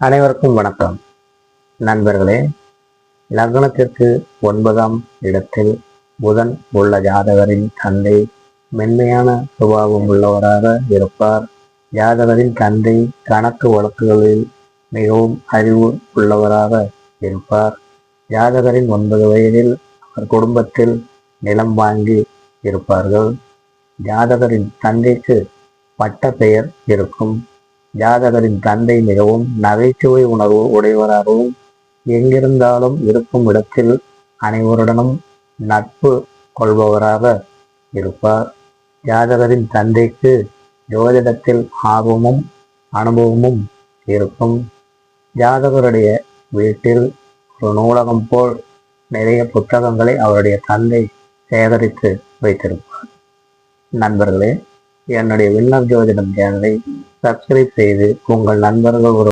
அனைவருக்கும் வணக்கம். நண்பர்களே லக்னத்திற்கு ஒன்பதாம் இடத்தில் புதன் உள்ள ஜாதகரின் தந்தை மென்மையான சுபாவம் உள்ளவராக இருப்பார். ஜாதகரின் தந்தை கணக்கு வழக்குகளில் மிகவும் அறிவு உள்ளவராக இருப்பார். ஜாதகரின் ஒன்பது வயதில் அவர் குடும்பத்தில் நிலம் வாங்கி இருப்பார்கள். ஜாதகரின் தந்தைக்கு பட்ட பெயர் இருக்கும். ஜாதகரின் தந்தை மிகவும் நகைச்சுவை உணர்வு உடையவராகவும் எங்கிருந்தாலும் இருக்கும் இடத்தில் அனைவருடனும் நட்பு கொள்பவராக இருப்பார். ஜாதகரின் தந்தைக்கு ஜோதிடத்தில் ஆர்வமும் அனுபவமும் இருக்கும். ஜாதகருடைய வீட்டில் ஒரு நூலகம் போல் நிறைய புத்தகங்களை அவருடைய தந்தை சேகரித்து வைத்திருப்பார். நண்பர்களே என்னுடைய விண்ணர் ஜோதிடம் சேனலை சப்ஸ்கிரைப் செய்து உங்கள் நண்பர்கள் ஒரு